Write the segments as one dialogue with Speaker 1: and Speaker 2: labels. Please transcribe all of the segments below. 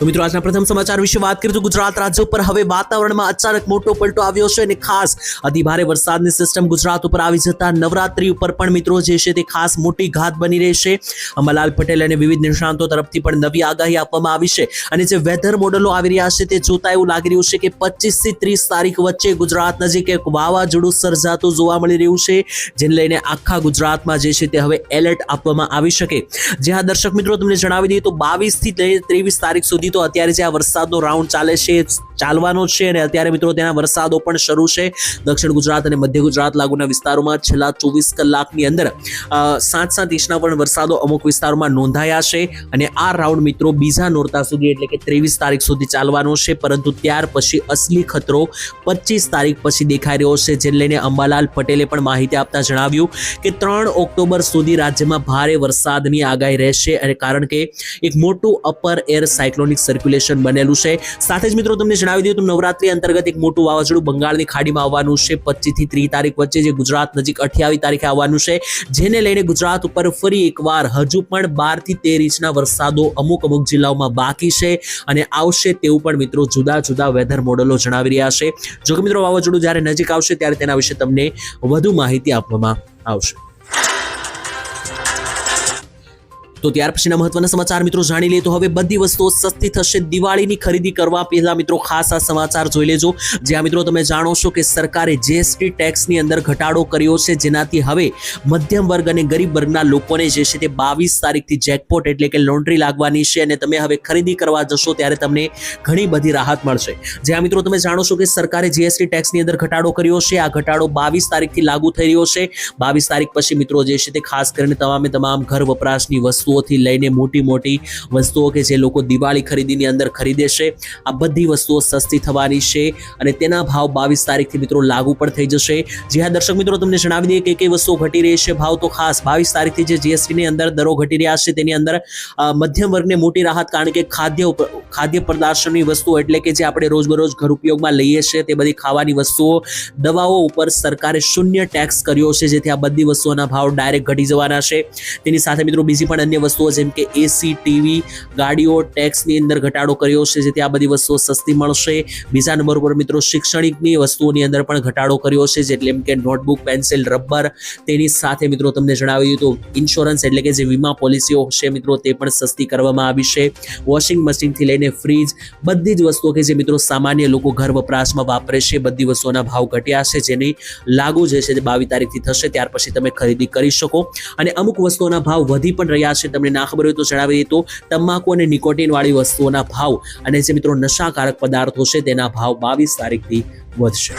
Speaker 1: તો મિત્રો, આજના પ્રથમ સમાચાર વિશે વાત કરીએ તો ગુજરાત રાજ્ય ઉપર હવે વાતાવરણમાં અચાનક મોટો પલટો આવ્યો છે અને ખાસ અતિભારે વરસાદની સિસ્ટમ ગુજરાત ઉપર આવી જતા નવરાત્રી ઉપર પણ મિત્રો જે છે તે ખાસ મોટી ઘાત બની રહેશે અંબાલાલ પટેલ અને વિવિધ નિષ્ણાંતો તરફથી પણ નવી આગાહી આપવામાં આવી છે અને જે વેધર મોડેલો આવી રહ્યા છે તે જોતા એવું લાગી રહ્યું છે કે પચીસથી ત્રીસ તારીખ વચ્ચે ગુજરાત નજીક એક વાવાઝોડું સર્જાતું જોવા મળી રહ્યું છે, જેને લઈને આખા ગુજરાતમાં જે છે તે હવે એલર્ટ આપવામાં આવી શકે. જે હા દર્શક મિત્રો, તમને જણાવી દઈએ તો બાવીસથી ત્રેવીસ તારીખ સુધી તો અત્યારે જે આ વરસાદનો રાઉન્ડ ચાલે છે, ચાલવાનો છે અને અત્યારે મિત્રો તેના વરસાદો પણ શરૂ છે. દક્ષિણ ગુજરાત અને મધ્ય ગુજરાત લાગુના વિસ્તારોમાં છેલ્લા ચોવીસ કલાકની અંદર સાત સાત ઇંચના પણ વરસાદો અમુક વિસ્તારોમાં નોંધાયા છે અને આ રાઉન્ડ મિત્રો બીજા નોરતા સુધી એટલે કે ત્રેવીસ તારીખ સુધી ચાલવાનો છે. પરંતુ ત્યાર પછી અસલી ખતરો પચીસ તારીખ પછી દેખાઈ રહ્યો છે, જેને લઈને અંબાલાલ પટેલે પણ માહિતી આપતા જણાવ્યું કે ત્રણ ઓક્ટોબર સુધી રાજ્યમાં ભારે વરસાદની આગાહી રહેશે અને કારણ કે એક મોટું અપર એર સાયક્લોનિક સર્ક્યુલેશન બનેલું છે. સાથે જ મિત્રો, તમને જણાવી દઉં તો નવરાત્રી અંતર્ગત એક મોટું વાવાઝોડું બંગાળની ખાડીમાં આવવાનું છે. પચીસથી ત્રીસ તારીખ વચ્ચે જે ગુજરાત નજીક અઠ્યાવીસ તારીખે આવવાનું છે. જેને લઈને ગુજરાત ઉપર ફરી એકવાર હજુ પણ બારથી તેર ઇંચના વરસાદો અમુક અમુક જિલ્લાઓમાં બાકી છે અને આવશે તેવું પણ મિત્રો જુદા જુદા વેધર મોડલો જણાવી રહ્યા છે. જોકે મિત્રો, વાવાઝોડું જ્યારે નજીક આવશે ત્યારે તેના વિશે તમને વધુ માહિતી આપવામાં આવશે. તો ત્યાર પછીના મહત્વના સમાચાર મિત્રો જાણી લઈએ તો હવે બધી વસ્તુઓ સસ્તી થશે. દિવાળીની ખરીદી કરવા પહેલા મિત્રો ખાસ આ સમાચાર જોઈ લેજો. જ્યાં મિત્રો તમે જાણો છો કે સરકારે જીએસટી ટેક્સની અંદર ઘટાડો કર્યો છે. જેનાથી હવે મધ્યમ વર્ગ અને ગરીબ વર્ગના લોકોને જે છે તે બાવીસ તારીખથી જેકપોટ એટલે કે લોન્ડ્રી લાગવાની છે અને તમે હવે ખરીદી કરવા જશો ત્યારે તમને ઘણી બધી રાહત મળશે. જ્યાં મિત્રો તમે જાણો છો કે સરકારે જીએસટી ટેક્સની અંદર ઘટાડો કર્યો છે. આ ઘટાડો બાવીસ તારીખથી લાગુ થઈ રહ્યો છે. બાવીસ તારીખ પછી મિત્રો જે છે તે ખાસ કરીને તમામે તમામ ઘર વપરાશની વસ્તુઓથી લઈને મોટી મોટી વસ્તુઓ કે જે લોકો દિવાળી ખરીદીની અંદર ખરીદે છે, આ બધી વસ્તુઓ સસ્તી થવાની છે અને તેના ભાવ બાવીસ તારીખથી મિત્રો લાગુ પણ થઈ જશે. જે હા, દર્શક મિત્રો, તમને જણાવી દઈએ કે કઈ વસ્તુઓ ઘટી રહી છે, ભાવ તો ખાસ બાવીસ તારીખથી જે જીએસટીની અંદર દરો ઘટી રહ્યા છે, તેની અંદર મધ્યમ વર્ગને મોટી રાહત કારણ કે ખાદ્ય ખાદ્ય પદાર્થોની વસ્તુઓ એટલે કે જે આપણે રોજબરોજ ઘર ઉપયોગમાં લઈએ છીએ, તે બધી ખાવાની વસ્તુઓ, દવાઓ ઉપર સરકારે શૂન્ય ટેક્સ કર્યો છે, જેથી આ બધી વસ્તુઓના ભાવ ડાયરેક્ટ ઘટી જવાના છે. તેની સાથે મિત્રો બીજી પણ અન્ય વસ્તુઓ જેમ કે એસી ટીવી ગાડીઓ ટેક્સની અંદર ઘટાડો કર્યો છે, જેથી આ બધી વસ્તુઓ સસ્તી મળશે. બીજા નંબર પર મિત્રો શૈક્ષણિકની વસ્તુઓની અંદર પણ ઘટાડો કર્યો છે જેટલે કે નોટબુક, પેન્સિલ, રબર. તેની સાથે મિત્રો તમને જણાવી તો ઇન્સ્યોરન્સ એટલે કે જે વીમા પોલિસીઓ છે મિત્રો, તે પણ સસ્તી કરવામાં આવી છે. વોશિંગ મશીનથી લઈને ફ્રીજ, બધી જ વસ્તુઓ કે જે મિત્રો સામાન્ય લોકો ઘર વપરાશમાં વાપરે છે, બધી વસ્તુઓના ભાવ ઘટ્યા છે, જેની લાગુ જે છે તે બાવીસ તારીખથી થશે, ત્યાર પછી તમે ખરીદી કરી શકો. અને અમુક વસ્તુઓના ભાવ વધી પણ રહ્યા છે તમને ના ખબર હોય તો જણાવી દઈએ તો, તમાકુ અને નિકોટીન વાળી વસ્તુઓના ભાવ અને જે મિત્રો નશાકારક પદાર્થો છે તેના ભાવ બાવીસ તારીખથી વધશે.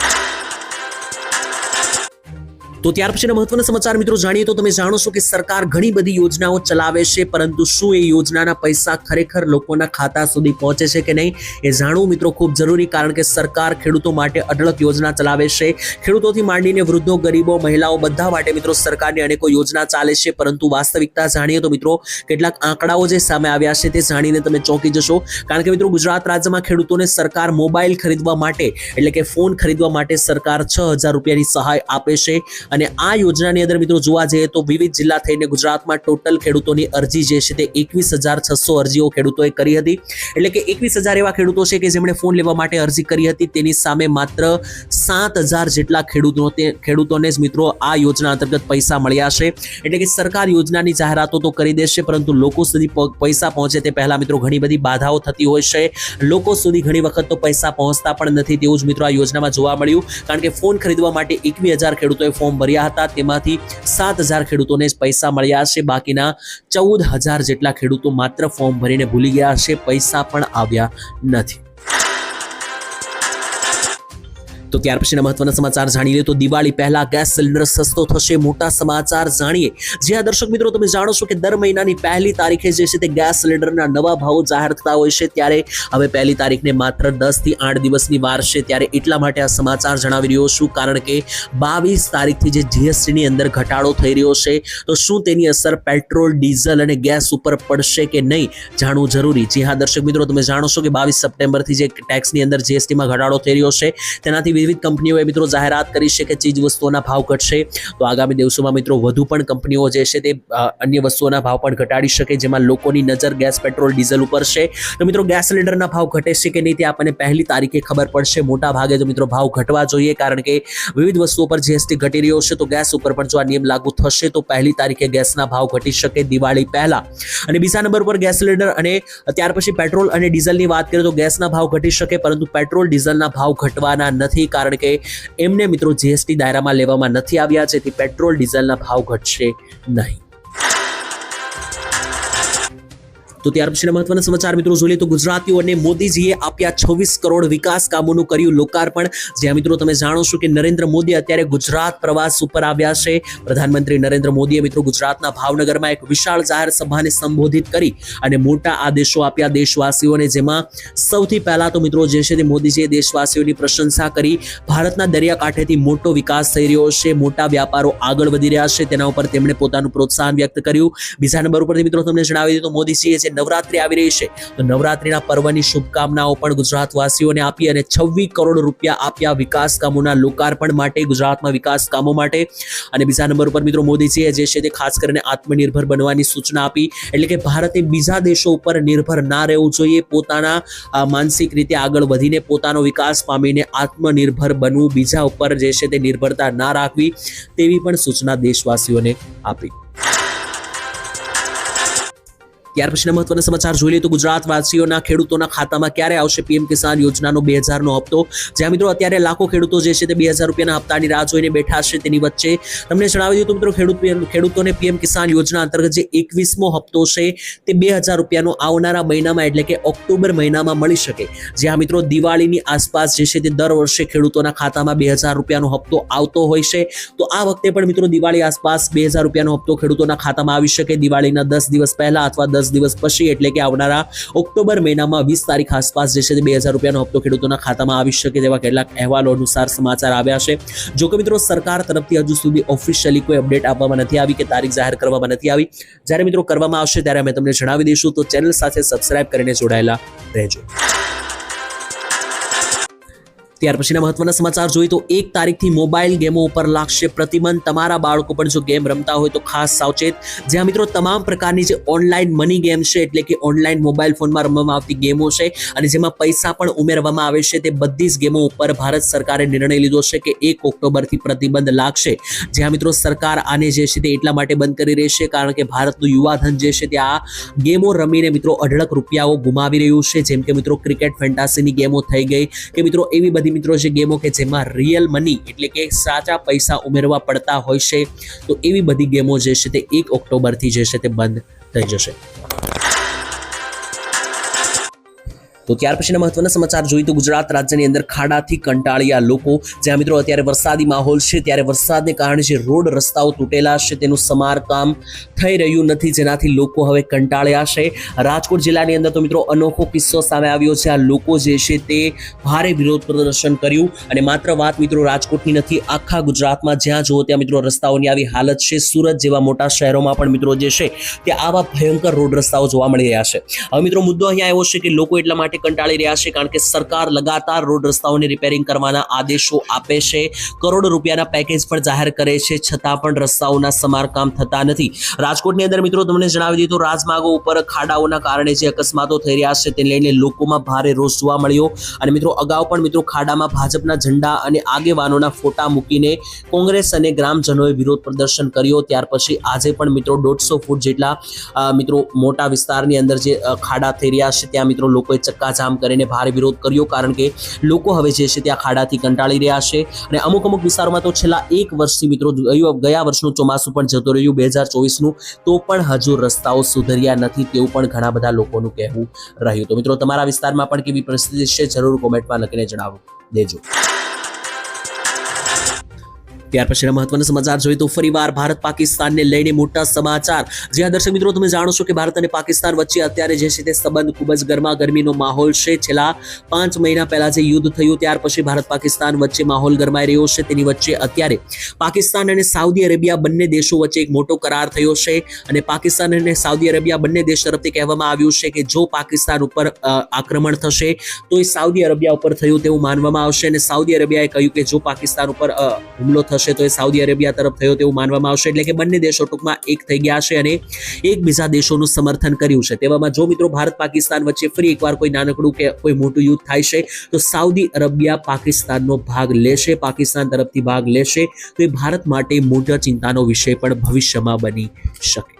Speaker 1: તો ત્યાર પછીના મહત્વના સમાચાર મિત્રો જાણીએ તો તમે જાણો છો કે સરકાર ઘણી બધી યોજનાઓ ચલાવે છે, પરંતુ શું એ યોજનાના પૈસા ખરેખર લોકોના ખાતા સુધી પહોંચે છે કે નહીં એ જાણવું મિત્રો ખૂબ જરૂરી, કારણ કે સરકાર ખેડૂતો માટે અઢળક યોજના ચલાવે છે. ખેડૂતોથી માંડીને વૃદ્ધો, ગરીબો, મહિલાઓ બધા માટે મિત્રો સરકારની અનેકો યોજના ચાલે છે, પરંતુ વાસ્તવિકતા જાણીએ તો મિત્રો કેટલાક આંકડાઓ જે સામે આવ્યા છે તે જાણીને તમે ચોંકી જશો. કારણ કે મિત્રો ગુજરાત રાજ્યમાં ખેડૂતોને સરકાર મોબાઈલ ખરીદવા માટે, એટલે કે ફોન ખરીદવા માટે સરકાર છ હજાર રૂપિયાની સહાય આપે છે. અને આ યોજનાની અંદર મિત્રો જોવા જઈએ તો વિવિધ જિલ્લા થઈને ગુજરાતમાં ટોટલ ખેડૂતોની અરજી જે છે તે એકવીસ હજાર છસો અરજીઓ ખેડૂતોએ કરી હતી. એટલે કે એકવીસ હજાર એવા ખેડૂતો છે કે જેમણે ફોન લેવા માટે અરજી કરી હતી. તેની સામે માત્ર સાત હજાર જેટલા ખેડૂતો ખેડૂતોને જ મિત્રો આ યોજના અંતર્ગત પૈસા મળ્યા છે. એટલે કે સરકાર યોજનાની જાહેરાતો તો કરી દેશે, પરંતુ લોકો સુધી પૈસા પહોંચે તે પહેલાં મિત્રો ઘણી બધી બાધાઓ થતી હોય છે. લોકો સુધી ઘણી વખત તો પૈસા પહોંચતા પણ નથી તેવું જ મિત્રો આ યોજનામાં જોવા મળ્યું. કારણ કે ફોન ખરીદવા માટે એકવી હજાર ખેડૂતોએ ફોર્મ ભર્યા હતા. તેમાંથી સાત હજાર ખેડૂતોને પૈસા મળ્યા છે. બાકીના ચૌદ હજાર જેટલા ખેડૂતો માત્ર ફોર્મ ભરીને ભૂલી ગયા છે. પૈસા પણ આવ્યા નથી. તો ત્યાર પછીના મહત્વના સમાચાર જાણી લઈએ તો દિવાળી પહેલા ગેસ સિલિન્ડર સસ્તો થશે, મોટા સમાચાર જાણીએ. જે દર્શક મિત્રો તમે જાણો છો કે દર મહિનાની પહેલી તારીખે જે છે તે ગેસ સિલિન્ડરના નવા ભાવો જાહેર થતા હોય છે, ત્યારે હવે પહેલી તારીખને માત્ર દસથી આઠ દિવસની વાર છે, ત્યારે એટલા માટે આ સમાચાર જણાવી રહ્યો છું, કારણ કે બાવીસ તારીખથી જે જીએસટી ની અંદર ઘટાડો થઈ રહ્યો છે, તો શું તેની અસર પેટ્રોલ, ડીઝલ અને ગેસ ઉપર પડશે કે નહીં, જાણવું જરૂરી. જી હા, દર્શક મિત્રો, તમે જાણો છો કે બાવીસ સપ્ટેમ્બરથી જે ટેક્સની અંદર જીએસટીમાં ઘટાડો થઈ રહ્યો છે, તેનાથી વિવિધ કંપનીઓએ મિત્રો જાહેરાત કરી છે કે ચીજ વસ્તુઓના ભાવ ઘટશે. તો આગામી દિવસોમાં મિત્રો વધુ પણ કંપનીઓ જે છે તે અન્ય વસ્તુઓના ભાવ પણ ઘટાડી શકે જેમાં લોકોની નજર ગેસ, પેટ્રોલ, ડીઝલ ઉપર છે. તો મિત્રો ગેસ સિલિન્ડરના ભાવ ઘટે છે કે નહીં તે આપણને પહેલી તારીખે ખબર પડશે. મોટા ભાગે તો મિત્રો ભાવ ઘટવા જોઈએ કારણ કે વિવિધ વસ્તુઓ પર જીએસટી ઘટી રહ્યો છે, તો ગેસ ઉપર પણ જો આ નિયમ લાગુ થશે તો પહેલી તારીખે ગેસના ભાવ ઘટી શકે દિવાળી પહેલા. અને બીજા નંબર પર ગેસ સિલિન્ડર અને ત્યાર પછી પેટ્રોલ અને ડીઝલની વાત કરીએ તો ગેસના ભાવ ઘટી શકે, પરંતુ પેટ્રોલ, ડીઝલના ભાવ ઘટવાના નથી. કારણ કે એમને મિત્રો જીએસટી દાયરામાં લેવામાં નથી આવ્યા, જેથી પેટ્રોલ, ડીઝલના ભાવ ઘટશે નહીં. તો ત્યાર પછીના મહત્વના સમાચાર મિત્રો જોઈએ તો ગુજરાતીઓને મોદીજીએ આપ્યા છવ્વીસ કરોડ વિકાસ કામોનું કર્યું લોકાર્પણ. જ્યાં મિત્રો તમે જાણો છો કે નરેન્દ્ર મોદી અત્યારે ગુજરાત પ્રવાસ ઉપર આવ્યા છે. પ્રધાનમંત્રી નરેન્દ્ર મોદીએ મિત્રો ગુજરાતના ભાવનગરમાં એક વિશાળ જાહેર સભાને સંબોધિત કરી અને મોટા આદેશો આપ્યા દેશવાસીઓને, જેમાં સૌથી પહેલા તો મિત્રો જે છે તે મોદીજીએ દેશવાસીઓની પ્રશંસા કરી. ભારતના દરિયાકાંઠેથી મોટો વિકાસ થઈ રહ્યો છે, મોટા વ્યાપારો આગળ વધી રહ્યા છે, તેના ઉપર તેમણે પોતાનું પ્રોત્સાહન વ્યક્ત કર્યું. બીજા નંબર ઉપરથી મિત્રો તમને જણાવી દીધું મોદીજીએ જે નવરાત્રી આવી રહી છે. તો નવરાત્રીના પર્વની શુભકામનાઓ પણ ગુજરાતવાસીઓને આપી અને છવ્વીસ કરોડ રૂપિયા આપ્યા વિકાસ કામોના લોકાર્પણ માટે, ગુજરાતમાં વિકાસ કામો માટે. અને બીજા નંબર ઉપર મિત્રો મોદીજીએ જે છે તે ખાસ કરીને આત્મનિર્ભર બનવાની સૂચના આપી. એટલે કે ભારતે બીજા દેશો ઉપર નિર્ભર ના રહેવું જોઈએ, પોતાના માનસિક રીતે આગળ વધીને પોતાનો વિકાસ પામીને આત્મનિર્ભર બનવું, બીજા ઉપર જે છે તે નિર્ભરતા ના રાખવી, તેવી પણ સૂચના દેશવાસીઓને આપી. ત્યાર પછીના મહત્વના સમાચાર જોઈ લઈએ તો ગુજરાતવાસીઓના ખેડૂતોના ખાતામાં ક્યારે આવશે પીએમ કિસાન યોજનાનો બે હજારનો હપ્તો? જ્યાં મિત્રો અત્યારે લાખો ખેડૂતો જે છે તે બે હજાર રૂપિયાના હપ્તાની રાહ જોઈને બેઠા છે તેની વચ્ચે. તમને જણાવી દઉં તો મિત્રો ખેડૂત ખેડૂતોને પીએમ કિસાન યોજના અંતર્ગત જે એકવીસમો હપ્તો છે તે બે હજાર રૂપિયાનો આવનારા મહિનામાં એટલે કે ઓક્ટોબર મહિનામાં મળી શકે. જ્યાં મિત્રો દિવાળીની આસપાસ જે છે તે દર વર્ષે ખેડૂતોના ખાતામાં બે હજાર રૂપિયાનો હપ્તો આવતો હોય છે. તો આ વખતે પણ મિત્રો દિવાળી આસપાસ બે હજાર રૂપિયાનો હપ્તો ખેડૂતોના ખાતામાં આવી શકે. દિવાળીના દસ દિવસ પહેલા અથવા દસ દિવસ પછી, એટલે કે આવનારા ઓક્ટોબર મહિનામાં વીસ તારીખ આસપાસ જે છે તે બે હજાર રૂપિયાનો હપ્તો ખેડૂતોના ખાતામાં આવી શકે તેવા કેટલાક અહેવાલો અનુસાર સમાચાર આવ્યા છે. જો કે મિત્રો, સરકાર તરફથી હજુ સુધી ઓફિશિયલી કોઈ અપડેટ આપવામાં નથી આવી કે તારીખ જાહેર કરવામાં નથી આવી. જ્યારે મિત્રો કરવામાં આવશે, ત્યારે અમે તમને જણાવી દઈશું. તો ચેનલ સાથે સબસ્ક્રાઇબ કરીને જોડાયેલા રહેજો. ત્યાર પછીના મહત્વના સમાચાર જોઈએ તો એક તારીખથી મોબાઈલ ગેમો ઉપર લાગશે પ્રતિબંધ. તમારા બાળકો પણ જો ગેમ રમતા હોય તો ખાસ સાવચેત. જ્યાં મિત્રો તમામ પ્રકારની જે ઓનલાઈન મની ગેમ છે, એટલે કે ઓનલાઈન મોબાઈલ ફોનમાં રમવામાં આવતી ગેમો છે, અને જેમાં પૈસા પણ ઉમેરવામાં આવે છે, તે બધી જ ગેમો ઉપર ભારત સરકારે નિર્ણય લીધો છે કે એક ઓક્ટોબરથી પ્રતિબંધ લાગશે. જ્યાં મિત્રો સરકાર આને જે છે તે એટલા માટે બંધ કરી રહેશે કારણ કે ભારતનું યુવાધન જે છે તે આ ગેમો રમીને મિત્રો અઢળક રૂપિયાઓ ગુમાવી રહ્યું છે. જેમ કે મિત્રો ક્રિકેટ ફેન્ટાસીની ગેમો થઈ ગઈ, કે મિત્રો એવી બધી મિત્રો, જે ગેમો કે જેમાં રિયલ મની એટલે કે સાચા પૈસા ઉમેરવા પડતા હોય છે, તો એવી બધી ગેમો જે છે તે એક ઓક્ટોબરથી જે છે તે બંધ થઈ જશે. તો ત્યાર પછીના મહત્વના સમાચાર જોઈએ તો ગુજરાત રાજ્યની અંદર ખાડાથી કંટાળ્યા લોકો. જ્યાં મિત્રો અત્યારે વરસાદી માહોલ છે, ત્યારે વરસાદને કારણે જે રોડ રસ્તાઓ તૂટેલા છે, તેનું સમારકામ થઈ રહ્યું નથી, જેનાથી લોકો હવે કંટાળ્યા છે. રાજકોટ જિલ્લાની અંદર તો મિત્રો અનોખો કિસ્સો સામે આવ્યો છે. આ લોકો જે છે તે ભારે વિરોધ પ્રદર્શન કર્યું. અને માત્ર વાત મિત્રો રાજકોટની નથી, આખા ગુજરાતમાં જ્યાં જુઓ ત્યાં મિત્રો રસ્તાઓની આવી હાલત છે. સુરત જેવા મોટા શહેરોમાં પણ મિત્રો જે છે તે આવા ભયંકર રોડ રસ્તાઓ જોવા મળી રહ્યા છે. હવે મિત્રો મુદ્દો અહીંયા આવ્યો છે કે લોકો એટલા માટે કંટાળી રહ્યા છે કારણ કે સરકાર લગાતાર રોડ રસ્તાઓની રિપેરિંગ કરવાના આદેશો આપે છે. કરોડ રૂપિયાના પેકેજ પણ જાહેર કરે છે, છતાં પણ રસ્તાઓના સમારકામ થતા નથી. રાજકોટની અંદર મિત્રો તમને જણાવી દીધું રાજમાર્ગો ઉપર ખાડાઓના કારણે જે અકસ્માતો થઈ રહ્યા છે તેને લઈને લોકોમાં ભારે રોષ જોવા મળ્યો. અને મિત્રો અગાઉ પણ મિત્રો ખાડામાં ભાજપના ઝંડા અને આગેવાનોના ફોટા મૂકીને કોંગ્રેસ અને ગ્રામજનોએ વિરોધ પ્રદર્શન કર્યો. ત્યાર પછી આજે પણ મિત્રો દોઢસો ફૂટ જેટલા મિત્રો મોટા વિસ્તારની અંદર જે ખાડા થઈ રહ્યા છે, ત્યાં મિત્રો લોકોએ ચક્કાજામ કરીને ભારે વિરોધ કર્યો કારણ કે લોકો હવે જે છે ત્યાં ખાડાથી કંટાળી રહ્યા છે. અને અમુક અમુક વિસ્તારોમાં તો છેલ્લા એક વર્ષથી મિત્રો ગયા વર્ષનું ચોમાસું પણ જતો રહ્યું. બે હજાર ચોવીસનું તો પણ હજુ રસ્તાઓ સુધર્યા નથી તેવું પણ ઘણા બધા લોકોનું કહેવું રહ્યું. તો મિત્રો તમારા વિસ્તારમાં પણ કેવી પરિસ્થિતિ છે? જરૂર કોમેન્ટમાં લખીને જણાવો. દેજો ત્યાર પછીના મહત્વના સમાચાર જોઈએ તો ફરીવાર ભારત પાકિસ્તાનને લઈને મોટા સમાચાર. જ્યાં દર્શક મિત્રો, તમે જાણો છો કે ભારત અને પાકિસ્તાન વચ્ચે અત્યારે જે છે તે સંબંધ ખૂબ જ ગરમા ગરમીનો માહોલ છે. છેલ્લા પાંચ મહિના પહેલા જે યુદ્ધ થયું, ત્યાર પછી ભારત પાકિસ્તાન વચ્ચે માહોલ ગરમાઈ રહ્યો છે. તેની વચ્ચે અત્યારે પાકિસ્તાન અને સાઉદી અરેબિયા બંને દેશો વચ્ચે એક મોટો કરાર થયો છે અને પાકિસ્તાન અને સાઉદી અરેબિયા બંને દેશ તરફથી કહેવામાં આવ્યું છે કે જો પાકિસ્તાન ઉપર આક્રમણ થશે, તો એ સાઉદી અરેબિયા ઉપર થયું તેવું માનવામાં આવશે અને સાઉદી અરેબિયાએ કહ્યું કે જો પાકિસ્તાન ઉપર હુમલો થશે તો એ સાઉદી અરેબિયા તરફ થયો તેવું માનવામાં આવશે. એટલે કે બંને દેશો ટૂંકમાં એક થઈ ગયા છે અને એકબીજા દેશોનું સમર્થન કર્યું છે. તેવામાં જો મિત્રો ભારત પાકિસ્તાન વચ્ચે ફરી એકવાર કોઈ નાનકડું કે કોઈ મોટું યુદ્ધ થાય છે, તો સાઉદી અરેબિયા પાકિસ્તાનનો ભાગ લેશે, પાકિસ્તાન તરફથી ભાગ લેશે. તો એ ભારત માટે મોટા ચિંતાનો વિષય પણ ભવિષ્યમાં બની શકે.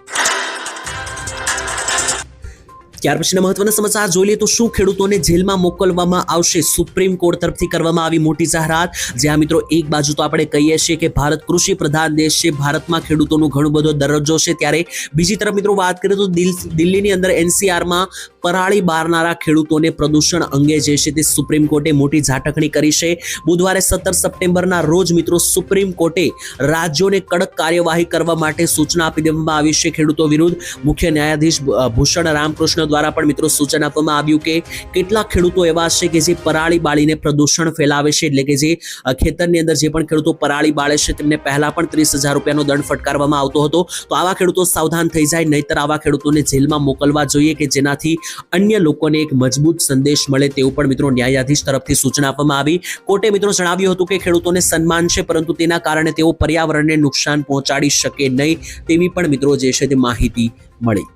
Speaker 1: ત્યાર પછીના મહત્વના સમાચાર જોઈ લઈએ તો શું ખેડૂતોને જેલમાં મોકલવામાં આવશે? સુપ્રીમ કોર્ટ તરફથી કરવામાં આવી મોટી જાહેરાત. જ્યાં મિત્રો એક બાજુ તો આપણે કહીએ છીએ કે ભારત કૃષિ પ્રધાન દેશ છે, ભારતમાં ખેડૂતોનો ઘણો બધો દરજ્જો છે. ત્યારે બીજી તરફ મિત્રો વાત કરીએ તો દિલ- દિલ્હીની અંદર એનસીઆરમાં પરાળી બારનારા ખેડૂતોને પ્રદૂષણ અંગે જે છે તે સુપ્રીમ કોર્ટે મોટી ઝાટકણી કરી છે. બુધવારે સત્તર સપ્ટેમ્બરના રોજ મિત્રો સુપ્રીમ કોર્ટે રાજ્યોને કડક કાર્યવાહી કરવા માટે સૂચના આપી દેવામાં આવી છે ખેડૂતો વિરુદ્ધ. મુખ્ય ન્યાયાધીશ ભૂષણ રામકૃષ્ણ દ્વારા પણ મિત્રો સૂચન આપવામાં આવ્યું કે કેટલાક ખેડૂતો એવા છે કે જે પરાળી બાળીને પ્રદૂષણ ફેલાવે છે એટલે કે જે ખેતરની અંદર જે પણ ખેડૂતો પરાળી બાળે છે તેમને પહેલા પણ ત્રીસ હજાર રૂપિયાનો દંડ ફટકારવામાં આવતો હતો. તો આવા ખેડૂતો સાવધાન થઈ જાય, નહીતર આવા ખેડૂતોને જેલમાં મોકલવા જોઈએ કે જેનાથી અન્ય લોકોને એક મજબૂત સંદેશ મળે તેવું પણ મિત્રો ન્યાયાધીશ તરફથી સૂચના આપવામાં આવી. કોર્ટે મિત્રો જણાવ્યું હતું કે ખેડૂતોને સન્માન છે, પરંતુ તેના કારણે તેઓ પર્યાવરણને નુકસાન પહોંચાડી શકે નહીં તેવી પણ મિત્રો જે છે તે માહિતી મળી.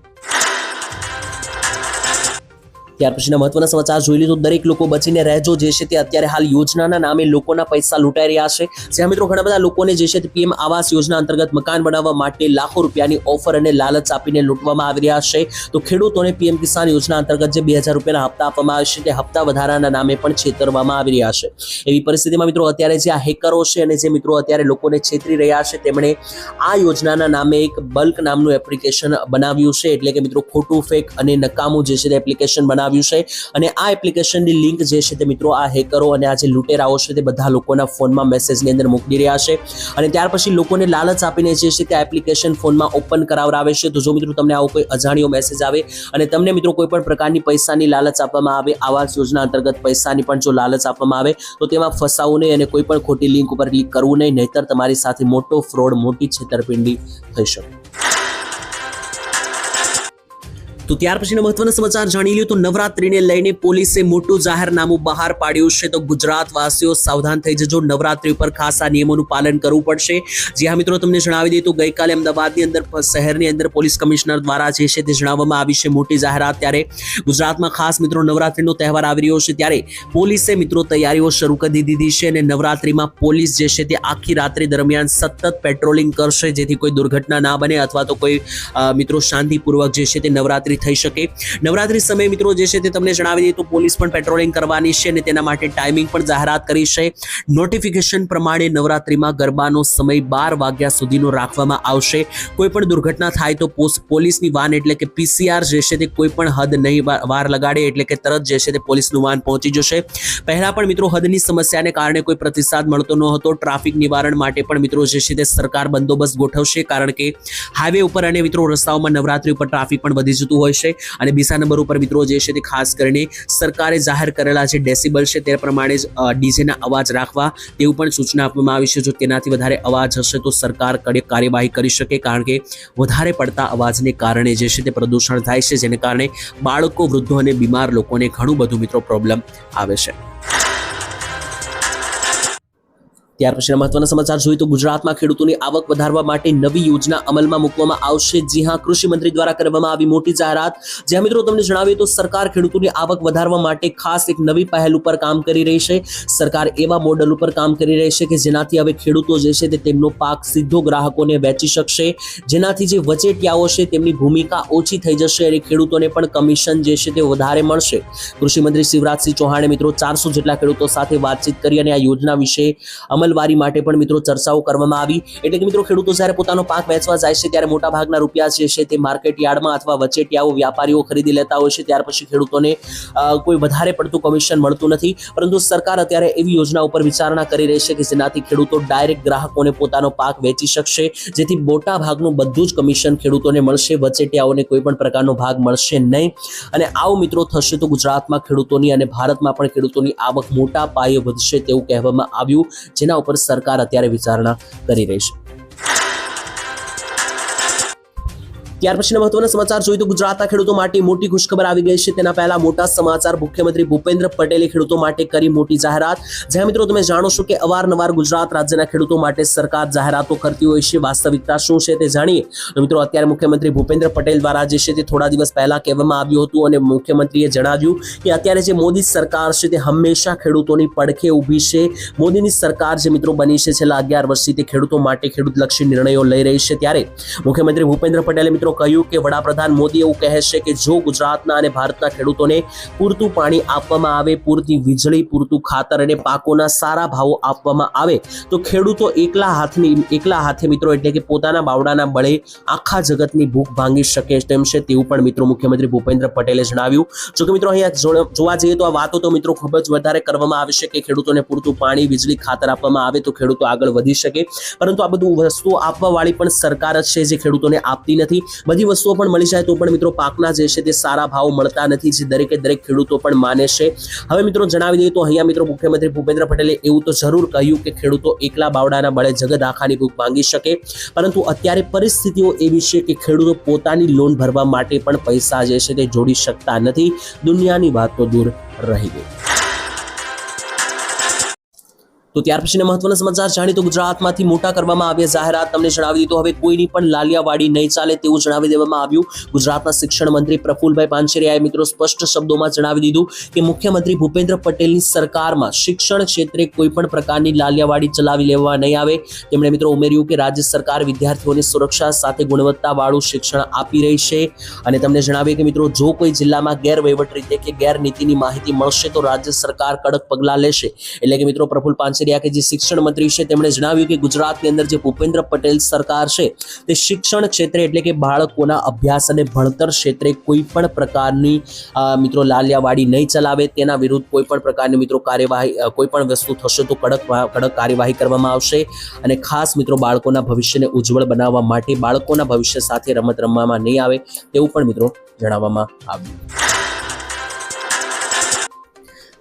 Speaker 1: ત્યાર પછીના મહત્વના સમાચાર જોઈ લીધો. દરેક લોકો બચીને રહેજો. જે છે તે અત્યારે હાલ યોજનાના નામે લોકોના પૈસા લૂંટાઈ રહ્યા છે. જ્યાં મિત્રો, ઘણા બધા લોકોને જે છે તે પીએમ આવાસ યોજના અંતર્ગત મકાન બનાવવા માટે લાખો રૂપિયાની ઓફર અને લાલચ આપીને લૂંટવામાં આવી રહ્યા છે. તો ખેડૂતોને પીએમ કિસાન યોજના અંતર્ગત જે બે હજાર રૂપિયાના હપ્તા આપવામાં આવે છે, તે હપ્તા વધારાના નામે પણ છેતરવામાં આવી રહ્યા છે. એવી પરિસ્થિતિમાં મિત્રો, અત્યારે જે આ હેકરો છે અને જે મિત્રો અત્યારે લોકોને છેતરી રહ્યા છે, તેમણે આ યોજનાના નામે એક બલ્ક નામનું એપ્લિકેશન બનાવ્યું છે. એટલે કે મિત્રો, ખોટું, ફેક અને નકામું જે છે તે એપ્લિકેશન બનાવ્યું છે અને આ એપ્લિકેશનની લિંક જે છે તે મિત્રો આ હેકરો અને આ જે લૂંટેરાઓ છે તે બધા લોકોના ફોનમાં મેસેજની અંદર મોકલી રહ્યા છે. અને ત્યાર પછી લોકોને લાલચ આપીને જે છે તે એપ્લિકેશન ફોનમાં ઓપન કરાવરાવે છે. તો જો મિત્રો તમને આવો કોઈ અજાણ્યો મેસેજ આવે અને તમને મિત્રો કોઈ પણ પ્રકારની પૈસાની લાલચ આપવામાં આવે, આવાસ યોજના અંતર્ગત પૈસાની પણ જો લાલચ આપવામાં આવે, તો તેમાં ફસાવું નહીં અને કોઈ પણ ખોટી લિંક ઉપર ક્લિક કરવું નહીં, નહીતર તમારી સાથે મોટો ફ્રોડ, મોટી છેતરપિંડી થઈ શકે. તો ત્યાર પછીના મહત્વના સમાચાર જાણી લ્યો. તો નવરાત્રીને લઈને પોલીસે મોટું જાહેરનામું બહાર પાડ્યું છે. તો ગુજરાત વાસીઓ સાવધાન થઈ જજો. નવરાત્રી ઉપર ખાસ આ નિયમોનું પાલન કરવું પડશે. જ્યાં મિત્રો, તમને જણાવી દઈએ તો ગઈકાલે અમદાવાદની અંદર શહેરની અંદર પોલીસ કમિશનર દ્વારા જે છે તે જણાવવામાં આવી છે મોટી જાહેરાત. ત્યારે ગુજરાતમાં ખાસ મિત્રો નવરાત્રીનો તહેવાર આવી રહ્યો છે. ત્યારે પોલીસે મિત્રો તૈયારીઓ શરૂ કરી દીધી છે અને નવરાત્રીમાં પોલીસ જે છે તે આખી રાત્રિ દરમિયાન સતત પેટ્રોલિંગ કરશે. જેથી કોઈ દુર્ઘટના ના બને અથવા તો કોઈ મિત્રો શાંતિપૂર્વક જે છે તે નવરાત્રી થઈ શકે. નવરાત્રી સમયે મિત્રો જે છે તે તમને જણાવી દઈએ તો પોલીસ પણ પેટ્રોલિંગ કરવાની છે અને તેના માટે ટાઈમિંગ પણ જાહેરાત કરી છે. નોટિફિકેશન પ્રમાણે નવરાત્રીમાં ગરબાનો સમય બાર વાગ્યા સુધીનો રાખવામાં આવશે. કોઈ પણ દુર્ઘટના થાય તો પોલીસની વાન એટલે કે પીસીઆર જે છે તે કોઈ પણ હદ નહીં વાર લગાડે એટલે કે તરત જે છે તે પોલીસનું વાન પહોંચી જશે. પહેલા પણ મિત્રો હદની સમસ્યાને કારણે કોઈ પ્રતિસાદ મળતો ન હતો ટ્રાફિક નિવારણ માટે પણ મિત્રો જે છે તે સરકાર બંદોબસ્ત ગોઠવશે કારણ કે હાઈવે ઉપર અને મિત્રો રસ્તાઓમાં નવરાત્રી ઉપર ટ્રાફિક પણ વધી જતું હોય છે. અને બીજા નંબર ઉપર મિત્રો જે છે તે ખાસ કરીને સરકારે જાહેર કરેલા જે ડેસિબલ છે તે પ્રમાણે જ ડીજેના અવાજ રાખવા તેવું પણ સૂચના આપવામાં આવી છે. જો તેનાથી વધારે અવાજ હશે તો સરકાર કડક કાર્યવાહી કરી શકે કારણ કે વધારે પડતા અવાજને કારણે જે છે તે પ્રદૂષણ થાય છે. જેને કારણે બાળકો, વૃદ્ધો અને બીમાર લોકોને ઘણું બધું મિત્રો પ્રોબ્લેમ આવે છે. ત્યાર પછીના મહત્વના સમાચાર જોઈએ તો ગુજરાતમાં ખેડૂતોની આવક વધારવા માટે નવી યોજના અમલમાં મૂકવામાં આવશે. જી હા, કૃષિ મંત્રી દ્વારા કરવામાં આવી મોટી જાહેરાત. જ્યાં મિત્રો તમને જણાવીએ તો સરકાર ખેડૂતોની આવક વધારવા માટે ખાસ એક નવી પહેલ ઉપર કામ કરી રહી છે. સરકાર એવા મોડલ ઉપર કામ કરી રહી છે કે જેનાથી હવે ખેડૂતો જે છે તે તેમનો પાક સીધો ગ્રાહકોને વેચી શકશે. જેનાથી જે વચેટિયાઓ છે તેમની ભૂમિકા ઓછી થઈ જશે અને ખેડૂતોને પણ કમિશન જે છે તે વધારે મળશે. કૃષિ મંત્રી શિવરાજસિંહ ચૌહાણે મિત્રો ચારસો જેટલા ખેડૂતો સાથે વાતચીત કરી અને આ યોજના વિશે અમલવારી માટે પણ મિત્રો ચર્ચાઓ કરવામાં આવી. એટલે કે મિત્રો ખેડૂતો જ્યારે પોતાનો પાક વેચવા જાય છે ત્યારે મોટા ભાગના રૂપિયા જે છે તે માર્કેટ યાર્ડમાં અથવા વચેટિયાઓ વ્યાપારીઓ ખરીદી લેતા હોય છે. ત્યાર પછી ખેડૂતોને કોઈ વધારે પડતું કમિશન મળતું નથી. પરંતુ સરકાર અત્યારે એવી યોજના ઉપર વિચારણા કરી રહી છે કે જેનાથી ખેડૂતો ડાયરેક્ટ ગ્રાહકોને પોતાનો પાક વેચી શકશે. જેથી મોટા ભાગનું બધું જ કમિશન ખેડૂતોને મળશે. વચેટિયાઓને કોઈ પણ પ્રકારનો ભાગ મળશે નહીં. અને આવું મિત્રો થશે તો ગુજરાતમાં ખેડૂતોની અને ભારતમાં પણ ખેડૂતોની આવક મોટા પાયે વધશે તેવું કહેવામાં આવ્યું. જેના ઉપર સરકાર અત્યારે વિચારણા કરી રહી છે. ત્યાર પછીના મહત્વના સમાચાર જોઈએ તો ગુજરાતના ખેડૂતો માટે મોટી ખુશખબર આવી ગઈ છે. તેના પહેલા મોટા સમાચાર મુખ્યમંત્રી ભૂપેન્દ્ર પટેલે ખેડૂતો માટે કરી મોટી જાહેરાત. જ્યાં મિત્રો તમે જાણો છો કે અવારનવાર ગુજરાત રાજ્યના ખેડૂતો માટે સરકાર જાહેરાતો કરતી હોય છે. વાસ્તવિકતા શું છે તે જાણીએ. મિત્રો અત્યારે મુખ્યમંત્રી ભૂપેન્દ્ર પટેલ દ્વારા જે છે તે થોડા દિવસ પહેલા કહેવામાં આવ્યું હતું અને મુખ્યમંત્રીએ જણાવ્યું કે અત્યારે જે મોદી સરકાર છે તે હંમેશા ખેડૂતોની પડખે ઊભી છે. મોદીની સરકાર જે મિત્રો બની છે છેલ્લા અગિયાર વર્ષથી તે ખેડૂતો માટે ખેડૂતલક્ષી નિર્ણયો લઈ રહી છે ત્યારે મુખ્યમંત્રી ભૂપેન્દ્ર પટેલે મિત્રો કહ્યું કે વડાપ્રધાન મોદી એવું કહે છે કે જો ગુજરાતના અને ભારતના ખેડૂતોને પૂરતું પાણી આપવામાં આવે, પૂરતી વીજળી, પૂરતું ખાતર અને પાકોના સારા ભાવો આપવામાં આવે, તો ખેડૂતો એકલા હાથની, એકલા હાથે મિત્રો, એટલે કે પોતાના બાવડાના બળે આખા જગતની ભૂખ ભાંગી શકે તેમ છે તેવું પણ મિત્રો મુખ્યમંત્રી ભૂપેન્દ્ર પટેલે જણાવ્યું. જો કે મિત્રો અહીંયા જોવા જઈએ તો આ વાતો તો મિત્રો ખૂબ જ વધારે કરવામાં આવે છે કે ખેડૂતોને પૂરતું પાણી, વીજળી, ખાતર આપવામાં આવે તો ખેડૂતો આગળ વધી શકે. પરંતુ આ બધું વસ્તુઓ આપવા વાળી પણ સરકાર જ છે જે ખેડૂતોને આપતી નથી. બધી વસ્તુઓ પણ મળી જાય તો પણ મિત્રો પાકના જે છે તે સારા ભાવ મળતા નથી, જે દરેકે દરેક ખેડૂતો પણ માને છે. હવે મિત્રો જણાવી દઈએ તો અહીંયા મિત્રો મુખ્યમંત્રી ભૂપેન્દ્ર પટેલે એવું તો જરૂર કહ્યું કે ખેડૂતો એકલા બાવડાના બળે જગત આખાની ભૂખ માંગી શકે, પરંતુ અત્યારે પરિસ્થિતિઓ એવી છે કે ખેડૂતો પોતાની લોન ભરવા માટે પણ પૈસા જે છે તે જોડી શકતા નથી. દુનિયાની વાત તો દૂર રહી ગઈ. તો ત્યાર પછીના મહત્વના સમાચાર જાણીએ તો ગુજરાતમાંથી મોટા કરવામાં આવ્યા જાહેરાત. તમને જણાવી દીધું હવે કોઈની પણ લાલિયાવાડી નહીં ચાલે તેવું જણાવી દેવામાં આવ્યું. ગુજરાતના શિક્ષણ મંત્રી પ્રફુલભાઈ પાંચેરિયાએ મિત્રો સ્પષ્ટ શબ્દોમાં જણાવી દીધું કે મુખ્યમંત્રી ભૂપેન્દ્ર પટેલની સરકારમાં શિક્ષણ ક્ષેત્રે કોઈ પણ પ્રકારની લાલિયાવાડી ચલાવી લેવા નહીં આવે. તેમણે મિત્રો ઉમેર્યું કે રાજ્ય સરકાર વિદ્યાર્થીઓની સુરક્ષા સાથે ગુણવત્તાવાળું શિક્ષણ આપી રહી છે. અને તમને જણાવીએ કે મિત્રો જો કોઈ જિલ્લામાં ગેરવહીવટ રીતે કે ગેરનીતિની માહિતી મળશે તો રાજ્ય સરકાર કડક પગલાં લેશે. એટલે કે મિત્રો પ્રફુલ પાનસેરિયા કે જે શિક્ષણ મંત્રી છે, તેમણે જણાવ્યું કે ગુજરાતની અંદર જે ભૂપેન્દ્ર પટેલ સરકાર છે, તે શિક્ષણ ક્ષેત્રે એટલે કે બાળકોના અભ્યાસ અને ભણતર ક્ષેત્રે કોઈ પણ પ્રકારની મિત્રો લાલિયાવાડી નહીં ચલાવે. તેના વિરુદ્ધ કોઈ પણ પ્રકારની મિત્રો કાર્યવાહી કોઈ પણ વસ્તુ થશે તો કડક કડક કાર્યવાહી કરવામાં આવશે. અને ખાસ મિત્રો બાળકોના ભવિષ્યને ઉજ્જવળ બનાવવા માટે બાળકોના ભવિષ્ય સાથે રમત રમવામાં નહીં આવે તેવું પણ મિત્રો જણાવવામાં આવ્યું.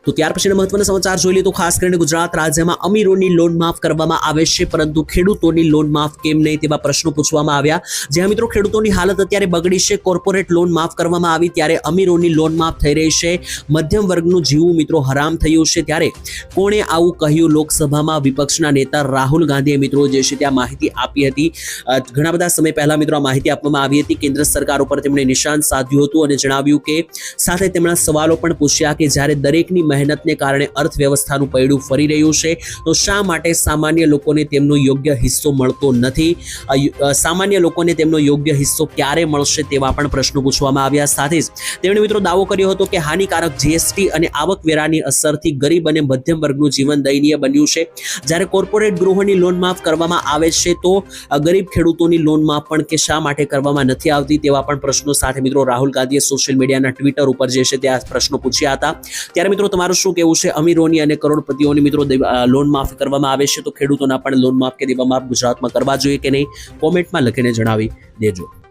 Speaker 1: તો ત્યાર પછીના મહત્વના સમાચાર જોઈ લઈએ તો ખાસ કરીને ગુજરાત રાજ્યમાં અમીરોની લોન માફ કરવામાં આવે છે, પરંતુ ખેડૂતોની લોન માફ કેમ નહીં તેવા પ્રશ્નો પૂછવામાં આવ્યા. જ્યાં મિત્રો ખેડૂતોની હાલત અત્યારે બગડી છે કોર્પોરેટ લોન માફ કરવામાં આવી ત્યારે અમીરોની લોન માફ થઈ રહી છે. મધ્યમ વર્ગનું જીવવું મિત્રો હરામ થયું છે ત્યારે કોણે આવું કહ્યું? લોકસભામાં વિપક્ષના નેતા રાહુલ ગાંધીએ મિત્રો જે છે ત્યાં માહિતી આપી હતી. ઘણા બધા સમય પહેલા મિત્રો આ માહિતી આપવામાં આવી હતી. કેન્દ્ર સરકાર ઉપર તેમણે નિશાન સાધ્યું હતું અને જણાવ્યું કે સાથે તેમના સવાલો પણ પૂછ્યા કે જ્યારે દરેકની મહેનતને કારણે અર્થવ્યવસ્થાનું પૈડું ફરી રહ્યું છે. તો શા માટે સામાન્ય લોકોને તેમનો યોગ્ય હિસ્સો મળતો નથી? સામાન્ય લોકોને તેમનો યોગ્ય હિસ્સો ક્યારે મળશે તેવા પણ પ્રશ્નો પૂછવામાં આવ્યા સાથે જ તેમણે મિત્રો દાવો કર્યો હતો કે હાનિકારક જીએસટી અને આવકવેરાની અસરથી ગરીબ અને મધ્યમ વર્ગનું જીવન દયનીય બન્યું છે. જ્યારે કોર્પોરેટ ગૃહોની લોન માફ કરવામાં આવે છે તો ગરીબ ખેડૂતોની લોન માફ પણ કે શા માટે કરવામાં નથી આવતી તેવા પણ પ્રશ્નો સાથે મિત્રો રાહુલ ગાંધીએ સોશિયલ મીડિયાના ટ્વિટર ઉપર જે છે તે આ પ્રશ્નો પૂછ્યા હતા. ત્યારે મિત્રો તમારું શું કહેવું છે? અમીરોની અને કરોડપતિઓની મિત્રો લોન માફ કરવામાં આવે છે તો ખેડૂતોના પણ લોન માફ કે દેવા માફ ગુજરાતમાં કરવા જોઈએ કે નહીં? કોમેન્ટમાં લખીને જણાવી દેજો.